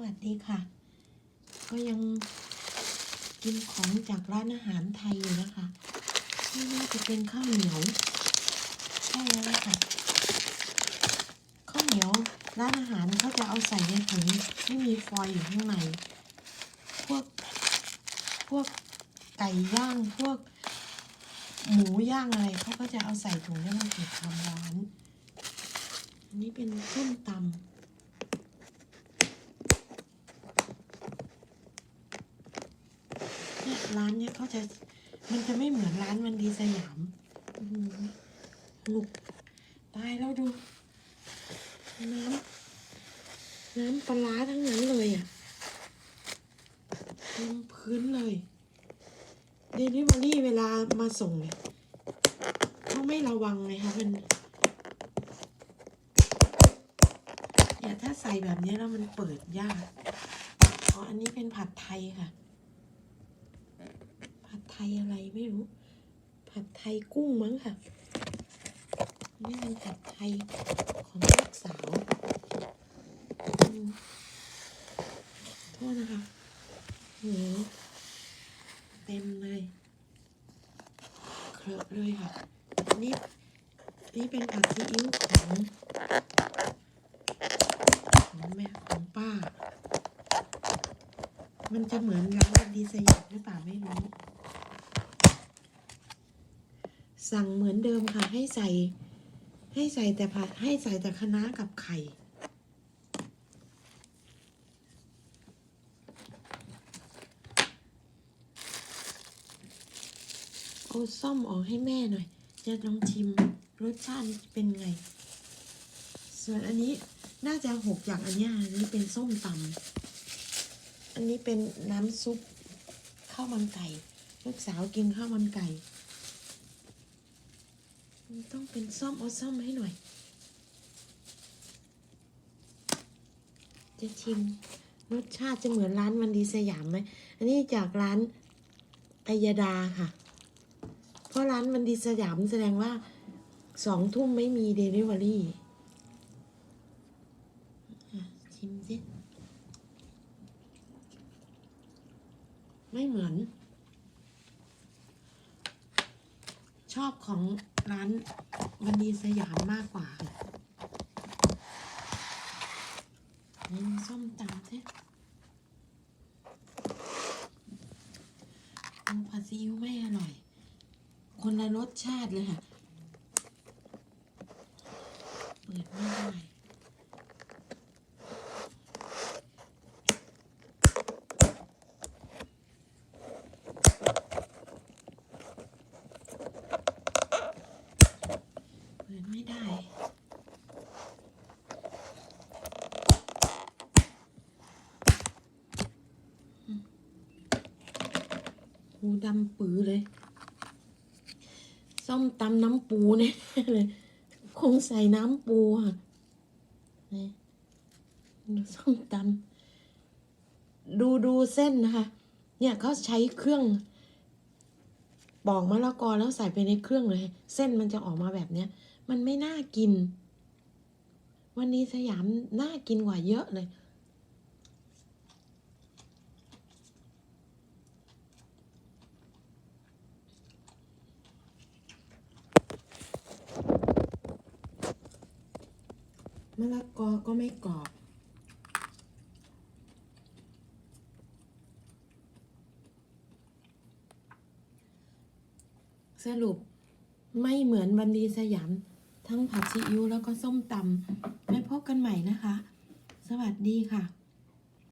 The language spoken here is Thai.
วัสดีค่ะ ก็ยังกินของจากร้านอาหารไทยอยู่นะคะนี่น่าจะเป็นข้าวเหนียวใช่แล้วค่ะข้าวเหนียวร้านอาหารเขาจะเอาใส่ในถุงที่มีฟอยล์อยู่ข้างในพวกพวกไก่ย่างพวกหมูย่างอะไรเขาก็จะเอาใส่ถุงแล้วมาเก็บทำร้านอันนี้เป็นส้มตำเนี่ย ร้านเนี้ยเขาจะมันจะไม่เหมือนร้านวันดีสยามหนุกตายแล้วดูน้ำน้ำปลาทั้งนั้นเลยอะเต็มพื้นเลยเดลิเวอรี่เวลามาส่งเนี่ยเขาไม่ระวังเลยค่ะมันเนี่ยถ้าใส่แบบนี้แล้วมันเปิดยากอ๋ออันนี้เป็นผัดไทยค่ะ ยอะไรไม่รู้ ผัดไทยกุ้งมั้งค่ะนี่เป็นผัดไทยของลูกสาวอืมโทษนะคะโหเต็มเลยเคลอะเลยค่ะนนี้นี่เป็นผัดซีอิ๊วของของแม่ของป้า มันจะเหมือนร้านดีสยามหรือเปล่าไม่รู้ สั่งเหมือนเดิมค่ะ ให้ใส่ ให้ใส่แต่ผัดให้ใส่แต่คะน้ากับไข่เอาซ่อมออกให้แม่หน่อย จะลองชิมรสชาติเป็นไง ส่วนอันนี้น่าจะหกจากอันเนี้ยอันนี้เป็นส้มตำอันนี้เป็นน้ำซุปข้าวมันไก่ ลูกสาวกินข้าวมันไก่ นต้องเป็นซ่อมเอาซ่อมให้หน่อย จะชิมรสชาติจะเหมือนร้านมันดีสยามไหม อันนี้จากร้านอายดาค่ะ เพราะร้านมันดีสยามแสดงว่าสองทุ่มไม่มีเดลิเวอรี่ชิมสิไม่เหมือน ชอบของ ร้านวันดีสยามมากกว่านี่ส้มตำสิโอ้ผัดซีอิ๊วไม่อร่อย คนละรสชาติเลยค่ะ เปิดไม่ได้ เปิดไม่ได้ หูดำปือเลย ส้มตำน้ำปูเนี่ยเลย คงใส่น้ำปูค่ะนี่ส้มตำดูดูเส้นนะคะ เนี่ยเขาใช้เครื่องปอกมะละกอแล้วใส่ไปในเครื่องเลย เส้นมันจะออกมาแบบเนี้ย มันไม่น่ากิน วันนี้สยามน่ากินกว่าเยอะเลยะละกอก็ไม่กรอบสรุปไม่เหมือนวันดีสยาม ทั้งผัดซีอิ๊วแล้วก็ส้มตำไว้พบกันใหม่นะคะ สวัสดีค่ะ